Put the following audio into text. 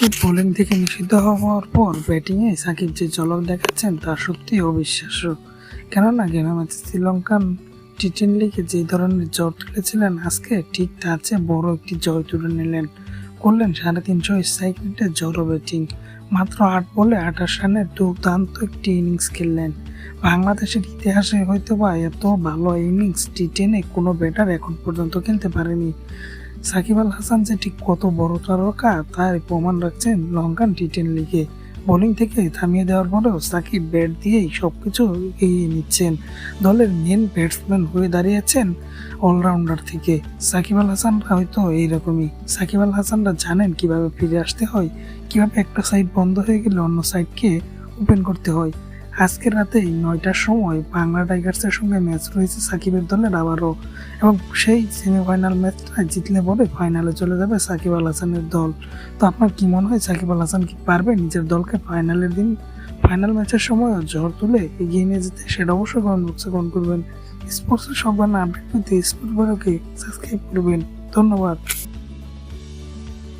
Shakib bowling থেকে নিষিদ্ধ হওয়ার পর ব্যাটিংয়ে সাকিব যে ঝলক দেখাচ্ছেন তা সত্যি অবিশ্বাস্য। কেননা গেল ম্যাচে শ্রীলঙ্কান টি টেন লিগে যে ধরনের জ্বর তুলেছিলেন, আজকে ঠিক তার চেয়ে বড় একটি জয় তুলে নিলেন। করলেন সাড়ে তিনশো স্ট্রাইক রেটে জড়ো ব্যাটিং। মাত্র আট বলে আঠাশ রানের দুর্দান্ত একটি ইনিংস খেললেন। বাংলাদেশের ইতিহাসে হয়তো বা এত ভালো ইনিংস টি টেনে কোনো ব্যাটার এখন পর্যন্ত খেলতে পারেনি। সাকিব আল হাসান যে ঠিক কত বড় তারকা, তার প্রমাণ রাখছেন লঙ্কান টি টেন লিগে। বোলিং থেকে থামিয়ে দেওয়ার পরেও সাকিব ব্যাট দিয়েই সবকিছু এগিয়ে নিচ্ছেন। দলের মেন ব্যাটসম্যান হয়ে দাঁড়িয়েছেন অলরাউন্ডার থেকে। সাকিব আল হাসানরা হয়তো এইরকমই। সাকিব আল হাসানরা জানেন কীভাবে ফিরে আসতে হয়, কীভাবে একটা সাইড বন্ধ হয়ে গেলে অন্য সাইডকে ওপেন করতে হয়। আজকে রাতে নয়টার সময় বাংলা টাইগার্সের সঙ্গে ম্যাচ রয়েছে সাকিবের দলের আবারও, এবং সেই সেমিফাইনাল ম্যাচটা জিতলে পরে ফাইনালে চলে যাবে সাকিব আল হাসানের দল। তো আপনার কি মনে হয় সাকিব আল হাসান কি পারবে নিজের দলকে ফাইনালের দিন? ফাইনাল ম্যাচের সময় ঝড় তুলে এগিয়ে নিয়ে যেতে সেটা অবশ্যই কমেন্ট বক্সে কমেন্ট করবেন। স্পোর্টসের সব আপডেট পেতে স্পোর্ট বারোকে সাবস্ক্রাইব করবেন। ধন্যবাদ।